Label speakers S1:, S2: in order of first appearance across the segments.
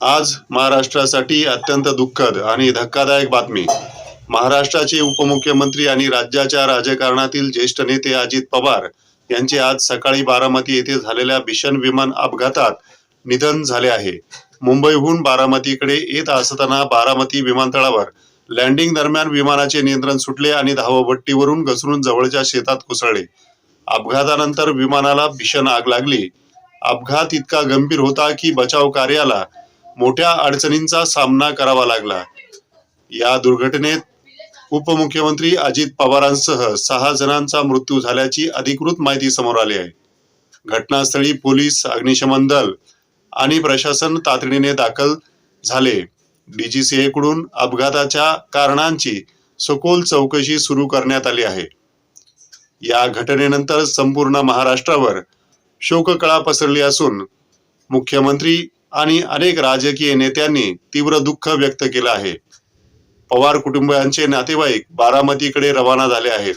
S1: आज महाराष्ट्रासाठी अत्यंत दुःखद आणि धक्कादायक बातमी. महाराष्ट्राचे उपमुख्यमंत्री आणि राज्याच्या राजकारणातील ज्येष्ठ नेते अजित पवार यांचे आज सकाळी बारामती येथे झालेल्या भीषण विमान अपघातात निधन झाले आहे. मुंबईहून बारामतीकडे येत असताना बारामती विमानतळावर लँडिंग दरम्यान विमानाचे नियंत्रण सुटले आणि धावपट्टीवरून घसरून जवळच्या शेतात कोसळले. अपघातानंतर विमानाला भीषण आग लागली. अपघात इतका गंभीर होता की बचाव कार्याला मोठ्या अडचणींचा सामना करावा लागला. या दुर्घटनेत उपमुख्यमंत्री अजित पवारांसह सहा जणांचा मृत्यू झाल्याची अधिकृत माहिती समोर आली आहे. घटनास्थळी पोलीस अग्निशमन दल आणि प्रशासन तातडीने दाखल झाले. DGCA कडून अपघाताच्या कारणांची सखोल चौकशी सुरू करण्यात आली आहे. या घटनेनंतर संपूर्ण महाराष्ट्रावर शोककळा पसरली असून मुख्यमंत्री आणि अनेक राजकीय नेत्यांनी तीव्र दुःख व्यक्त केलं आहे. पवार कुटुंबियांचे नातेवाईक बारामतीकडे रवाना झाले आहेत.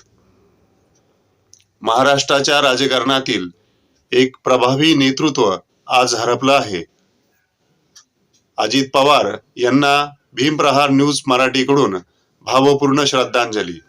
S1: महाराष्ट्राच्या राजकारणातील एक प्रभावी नेतृत्व आज हरपलं आहे. अजित पवार यांना भीमप्रहार न्यूज मराठीकडून भावपूर्ण श्रद्धांजली.